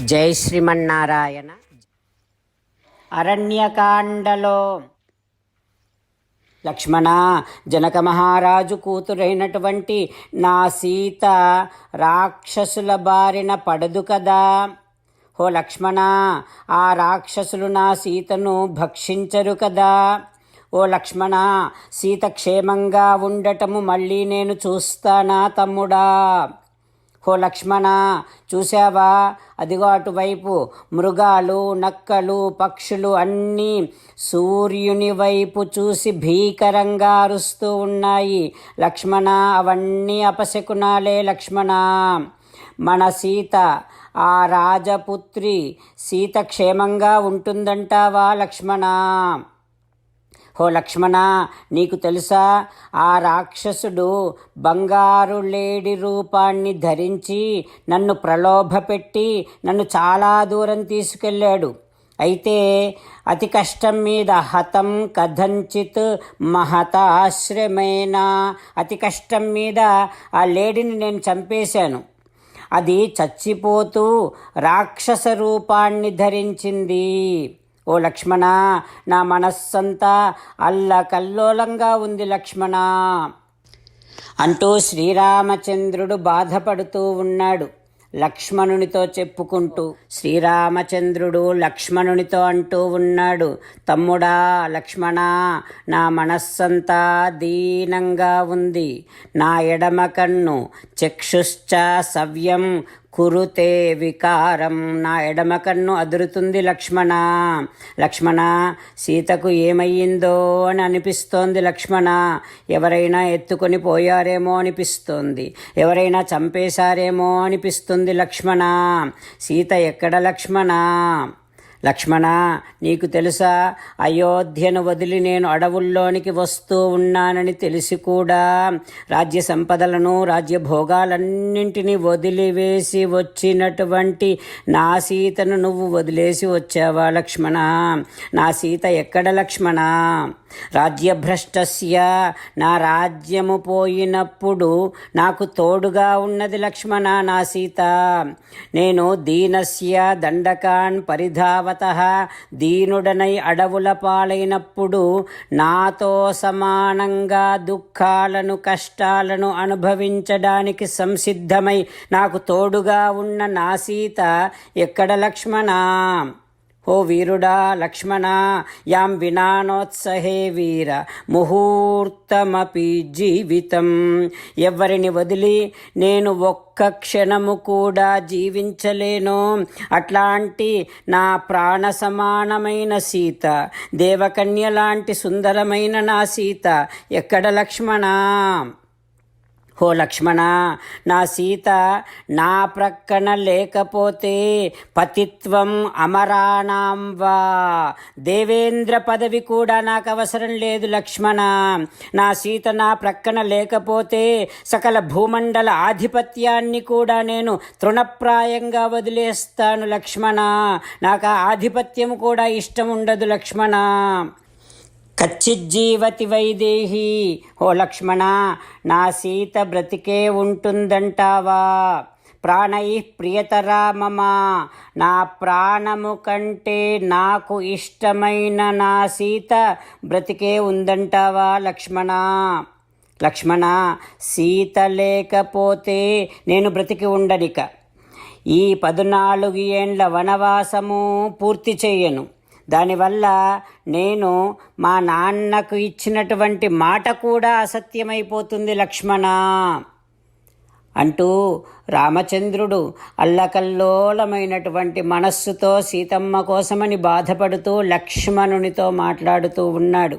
జై శ్రీమన్నారాయణ. అరణ్యకాండలో లక్ష్మణ జనక మహారాజు కూతురైనటువంటి నా సీత రాక్షసుల బారిన పడదు కదా? ఓ లక్ష్మణ ఆ రాక్షసులు నా సీతను భక్షించరు కదా? ఓ లక్ష్మణ సీత క్షేమంగా ఉండటము మళ్ళీ నేను చూస్తానా తమ్ముడా? ఓ లక్ష్మణ చూసావా అదిగో అటువైపు మృగాలు నక్కలు పక్షులు అన్నీ సూర్యుని వైపు చూసి భీకరంగా అరుస్తూ ఉన్నాయి. లక్ష్మణ అవన్నీ అపశకునాలే లక్ష్మణ. మన సీత ఆ రాజపుత్రి సీత క్షేమంగా ఉంటుందంటావా లక్ష్మణ? హో లక్ష్మణ నీకు తెలుసా? ఆ రాక్షసుడు బంగారు లేడి రూపాన్ని ధరించి నన్ను ప్రలోభపెట్టి నన్ను చాలా దూరం తీసుకెళ్ళాడు. అయితే అతి కష్టం మీద హతం కథంచిత్ మహతాశ్రమేన? అతి కష్టం మీద ఆ లేడిని నేను చంపేశాను. అది చచ్చిపోతూ రాక్షస రూపాన్ని ధరించింది. ఓ లక్ష్మణ నా మనస్సంతా అల్లకల్లోలంగా ఉంది లక్ష్మణ. అంటూ శ్రీరామచంద్రుడు బాధపడుతూ ఉన్నాడు. లక్ష్మణునితో చెప్పుకుంటూ శ్రీరామచంద్రుడు లక్ష్మణునితో అంటూ ఉన్నాడు. తమ్ముడా లక్ష్మణ నా మనస్సంతా దీనంగా ఉంది. నా ఎడమ కన్ను చక్షుశ్చ సవ్యం కురుతే వికారం నా ఎడమ కన్ను అదురుతుంది లక్ష్మణ. లక్ష్మణ సీతకు ఏమయ్యిందో అని అనిపిస్తోంది లక్ష్మణ. ఎవరైనా ఎత్తుకొని పోయారేమో అనిపిస్తోంది. ఎవరైనా చంపేశారేమో అనిపిస్తుంది లక్ష్మణ. సీత ఎక్కడ లక్ష్మణ? లక్ష్మణ నీకు తెలుసా? అయోధ్యను వదిలి నేను అడవుల్లోనికి వస్తూ ఉన్నానని తెలిసి కూడా రాజ్య సంపదలను రాజ్య భోగాలన్నింటినీ వదిలివేసి వచ్చినటువంటి నా సీతను నువ్వు వదిలేసి వచ్చావా లక్ష్మణ? నా సీత ఎక్కడ లక్ష్మణ? రాజ్యభ్రష్టస్య నా రాజ్యము పోయినప్పుడు నాకు తోడుగా ఉన్నది లక్ష్మణ నా సీత. నేను దీనస్య దండకాన్ తర్వాత దీనుడనై అడవుల పాలైనప్పుడు నాతో సమానంగా దుఃఖాలను కష్టాలను అనుభవించడానికి సంసిద్ధమై నాకు తోడుగా ఉన్న నా సీత ఎక్కడ లక్ష్మణ? ఓ వీరుడా లక్ష్మణ యాం వినానోత్సహే వీర ముహూర్తమపి జీవితం. ఎవరిని వదిలి నేను ఒక్క క్షణము కూడా జీవించలేను. అట్లాంటి నా ప్రాణ సమానమైన సీత దేవకన్య లాంటి సుందరమైన నా సీత ఎక్కడ లక్ష్మణ? ఓ లక్ష్మణ నా సీత నా ప్రక్కన లేకపోతే పతిత్వం అమరాణాం వా. దేవేంద్ర పదవి కూడా నాకు అవసరం లేదు లక్ష్మణ. నా సీత నా ప్రక్కన లేకపోతే సకల భూమండల ఆధిపత్యాన్ని కూడా నేను తృణప్రాయంగా వదిలేస్తాను లక్ష్మణ. నాకు ఆ ఆధిపత్యం కూడా ఇష్టం ఉండదు లక్ష్మణ. కచ్చిజ్జీవతి వైదేహి. ఓ లక్ష్మణ నా సీత బ్రతికే ఉంటుందంటావా? ప్రాణై ప్రియతరా మమ. నా ప్రాణము కంటే నాకు ఇష్టమైన నా సీత బ్రతికే ఉందంటావా లక్ష్మణ? లక్ష్మణ సీత లేకపోతే నేను బ్రతికి ఉండనిక. ఈ పద్నాలుగు ఏండ్ల వనవాసము పూర్తి చేయను. దానివల్ల నేను మా నాన్నకు ఇచ్చినటువంటి మాట కూడా అసత్యమైపోతుంది లక్ష్మణ. అంటూ రామచంద్రుడు అల్లకల్లోలమైనటువంటి మనస్సుతో సీతమ్మ కోసమని బాధపడుతూ లక్ష్మణునితో మాట్లాడుతూ ఉన్నాడు.